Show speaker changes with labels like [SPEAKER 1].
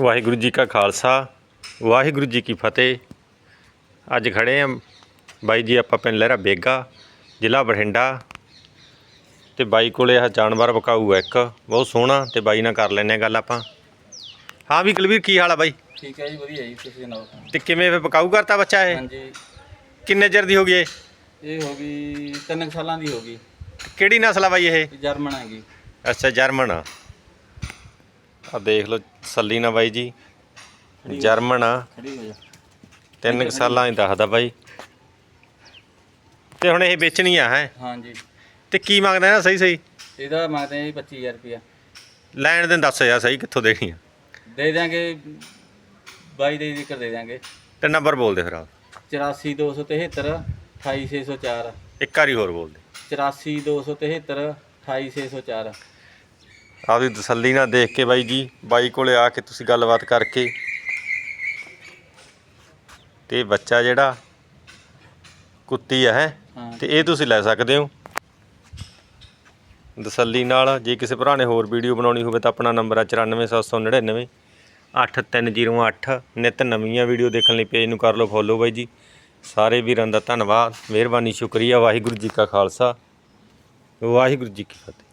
[SPEAKER 1] ਵਾਹਿਗੁਰੂ ਜੀ ਕਾ ਖਾਲਸਾ ਵਾਹਿਗੁਰੂ ਜੀ ਕੀ ਫਤਿਹ। ਅੱਜ ਖੜੇ ਆ ਬਾਈ ਜੀ ਆਪਾਂ ਪਿੰਡ ਲਹਿਰਾ ਬੇਗਾ ਜ਼ਿਲ੍ਹਾ ਬਠਿੰਡਾ। ਤੇ ਬਾਈ ਕੋਲੇ ਇਹ ਜਾਨਵਰ ਵਿਕਾਊ ਹੈ ਇੱਕ ਬਹੁਤ ਸੋਹਣਾ ਤੇ ਬਾਈ ਨਾਲ ਕਰ ਲੈਨੇ ਆ ਗੱਲ ਆਪਾਂ। ਹਾਂ ਵੀ ਕੁਲਵੀਰ ਕੀ ਹਾਲ ਆ ਬਾਈ?
[SPEAKER 2] ਠੀਕ ਹੈ ਜੀ ਵਧੀਆ ਜੀ ਤੁਸੀਂ ਸੁਣਾਓ?
[SPEAKER 1] ਤੇ ਕਿਵੇਂ ਫੇ ਵਿਕਾਊ ਕਰਤਾ ਬੱਚਾ ਇਹ?
[SPEAKER 2] ਹਾਂਜੀ।
[SPEAKER 1] ਕਿੰਨੇ ਚਿਰ ਦੀ ਹੋ ਗਈ ਇਹ?
[SPEAKER 2] ਇਹ ਹੋ ਗਈ ਤਿੰਨ ਕੁ ਸਾਲਾਂ ਦੀ ਹੋ ਗਈ।
[SPEAKER 1] ਕਿਹੜੀ ਨਸਲ ਆ ਬਾਈ ਇਹ?
[SPEAKER 2] ਇਹ ਜਰਮਨ ਹੈਗੀ।
[SPEAKER 1] ਅੱਛਾ ਜਰਮਨ। ਆ ਆਹ ਦੇਖ ਲਓ ਸੱਲੀ ਨਾ ਬਾਈ ਜੀ। ਜਰਮਨ ਆ। ਤਿੰਨ ਕੁ ਸਾਲਾਂ ਹੀ ਦੱਸਦਾ ਬਾਈ। ਤੇ ਹੁਣ ਇਹ ਵੇਚਣੀ ਆ ਹੈ?
[SPEAKER 2] ਹਾਂਜੀ।
[SPEAKER 1] ਤੇ ਕੀ ਮੰਗਦਾ ਨਾ ਸਹੀ ਸਹੀ?
[SPEAKER 2] ਇਹਦਾ ਮੰਗਦੇ ਆ ਜੀ 25000 ਰੁਪਇਆ।
[SPEAKER 1] ਲੈਣ ਦੇ ਦੱਸ ਯਾਰ ਸਹੀ ਕਿੱਥੋਂ ਦੇਣੀ ਆ?
[SPEAKER 2] ਦੇ ਦਿਆਂਗੇ 22 ਦੇ ਜ਼ਿਕਰ ਦੇ ਦਿਆਂਗੇ।
[SPEAKER 1] ਤੇ ਨੰਬਰ ਬੋਲ ਦੇ ਫਿਰ ਆ
[SPEAKER 2] 84273 28604
[SPEAKER 1] ਇੱਕ ਵਾਰੀ ਹੋਰ ਬੋਲ ਦੇ।
[SPEAKER 2] 84273 28604
[SPEAKER 1] ਆਪਦੀ ਤਸੱਲੀ ਨਾਲ ਦੇਖ ਕੇ ਬਾਈ ਜੀ ਬਾਈ ਕੋਲੇ ਆ ਕੇ ਤੁਸੀਂ ਗੱਲਬਾਤ ਕਰਕੇ। ਤੇ ਬੱਚਾ ਜਿਹੜਾ ਕੁੱਤੀ ਆ
[SPEAKER 2] ਹੈ?
[SPEAKER 1] ਤੇ ਇਹ ਤੁਸੀਂ ਲੈ ਸਕਦੇ ਹੋ। ਤਸੱਲੀ ਨਾਲ ਜੇ ਕਿਸੇ ਭਰਾ ਨੇ ਹੋਰ ਵੀਡੀਓ ਬਣਾਉਣੀ ਹੋਵੇ ਤਾਂ ਆਪਣਾ ਨੰਬਰ ਆ 94799 8308 ਨਿਤ ਨਵੀਆਂ ਵੀਡੀਓ ਦੇਖਣ ਲਈ ਪੇਜ ਨੂੰ ਕਰ ਲਓ ਫੋਲੋ ਬਾਈ ਜੀ। ਸਾਰੇ ਵੀਰਾਂ ਦਾ ਧੰਨਵਾਦ ਮਿਹਰਬਾਨੀ ਸ਼ੁਕਰੀਆ ਵਾਹਿਗੁਰੂ ਜੀ ਕਾ ਖਾਲਸਾ ਵਾਹਿਗੁਰੂ ਜੀ ਕੀ ਫਤਿਹ।